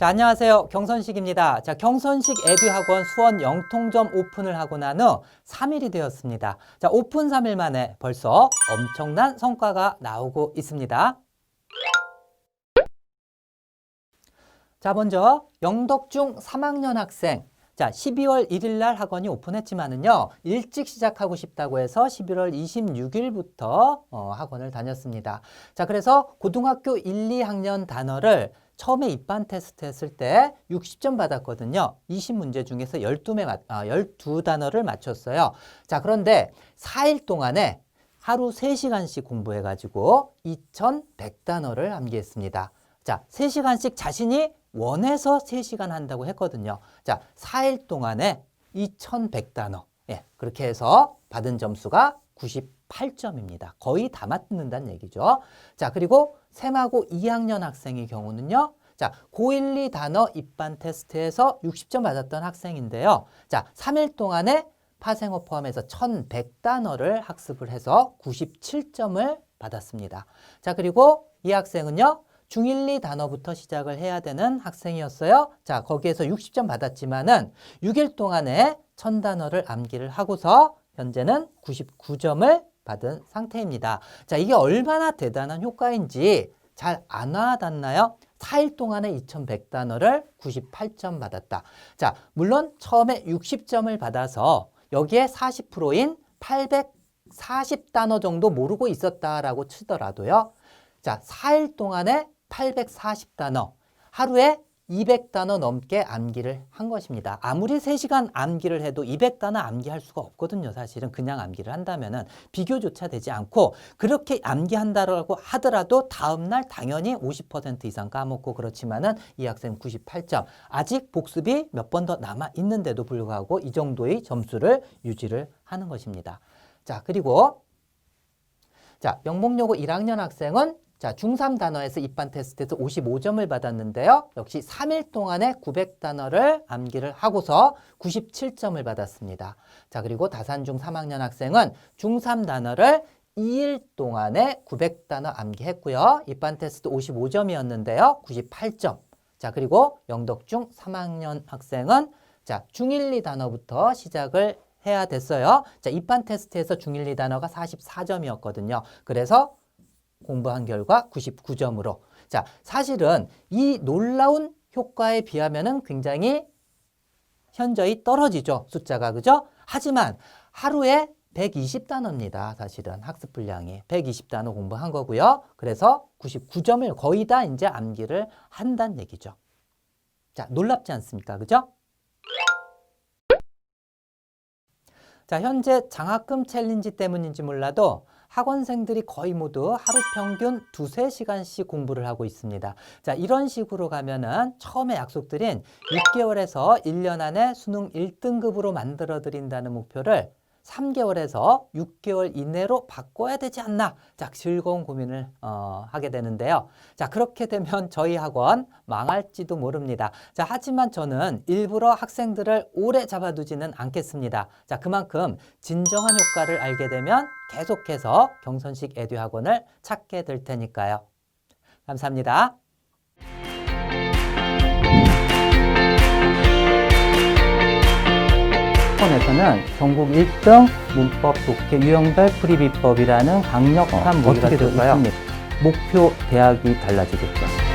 자, 안녕하세요. 경선식입니다. 자, 경선식 에듀학원 수원 영통점 오픈을 하고 난 후 3일이 되었습니다. 자, 오픈 3일 만에 벌써 엄청난 성과가 나오고 있습니다. 자, 먼저 영덕중 3학년 학생. 자, 12월 1일 날 학원이 오픈했지만은요, 일찍 시작하고 싶다고 해서 11월 26일부터 어, 학원을 다녔습니다. 자, 그래서 고등학교 1, 2학년 단어를 처음에 입반 테스트 했을 때 60점 받았거든요. 20문제 중에서 12매, 맞- 아, 12단어를 맞췄어요. 자, 그런데 4일 동안에 하루 3시간씩 공부해가지고 2100단어를 암기했습니다. 자, 3시간씩 자신이 원해서 3시간 한다고 했거든요. 자, 4일 동안에 2100단어. 예, 그렇게 해서 받은 점수가 98점입니다. 거의 다 맞는다는 얘기죠. 자, 그리고 셈하고 2학년 학생의 경우는요. 자, 고1, 2 단어 입반 테스트에서 60점 받았던 학생인데요. 자, 3일 동안에 파생어 포함해서 1100단어를 학습을 해서 97점을 받았습니다. 자, 그리고 이 학생은요. 중1, 2 단어부터 시작을 해야 되는 학생이었어요. 자, 거기에서 60점 받았지만은 6일 동안에 1000단어를 암기를 하고서 현재는 99점을 받은 상태입니다. 자, 이게 얼마나 대단한 효과인지 잘 안 와닿나요? 4일 동안에 2100단어를 98점 받았다. 자, 물론 처음에 60점을 받아서 여기에 40%인 840단어 정도 모르고 있었다라고 치더라도요. 자, 4일 동안에 840단어, 하루에 200단어 넘게 암기를 한 것입니다. 아무리 3시간 암기를 해도 200단어 암기할 수가 없거든요. 사실은 그냥 암기를 한다면 은 비교조차 되지 않고 그렇게 암기한다라고 하더라도 다음날 당연히 50% 이상 까먹고 그렇지만 은 이 학생 98점. 아직 복습이 몇 번 더 남아 있는데도 불구하고 이 정도의 점수를 유지를 하는 것입니다. 자, 그리고 자, 영목여고 1학년 학생은 자, 중3 단어에서 입반 테스트에서 55점을 받았는데요. 역시 3일 동안에 900단어를 암기를 하고서 97점을 받았습니다. 자, 그리고 다산중 3학년 학생은 중3 단어를 2일 동안에 900단어 암기했고요. 입반 테스트 55점이었는데요. 98점. 자, 그리고 영덕중 3학년 학생은 자, 중1, 2 단어부터 시작을 해야 됐어요. 자, 입반 테스트에서 중1, 2 단어가 44점이었거든요. 그래서 공부한 결과 99점으로. 자, 사실은 이 놀라운 효과에 비하면은 굉장히 현저히 떨어지죠. 숫자가. 그죠? 하지만 하루에 120단어입니다. 사실은 학습 분량이 120단어 공부한 거고요. 그래서 99점을 거의 다 이제 암기를 한다는 얘기죠. 자, 놀랍지 않습니까? 그죠? 자, 현재 장학금 챌린지 때문인지 몰라도 학원생들이 거의 모두 하루 평균 두세 시간씩 공부를 하고 있습니다. 자, 이런 식으로 가면은 처음에 약속드린 6개월에서 1년 안에 수능 1등급으로 만들어 드린다는 목표를 3개월에서 6개월 이내로 바꿔야 되지 않나. 자, 즐거운 고민을 어, 하게 되는데요. 자, 그렇게 되면 저희 학원 망할지도 모릅니다. 자, 하지만 저는 일부러 학생들을 오래 잡아두지는 않겠습니다. 자, 그만큼 진정한 효과를 알게 되면 계속해서 경선식 에듀 학원을 찾게 될 테니까요. 감사합니다. 학원에서는 전국 1등 문법 독해 유형별 풀이비법이라는 강력한 모의가 되고 있습니다. 목표 대학이 달라지겠죠.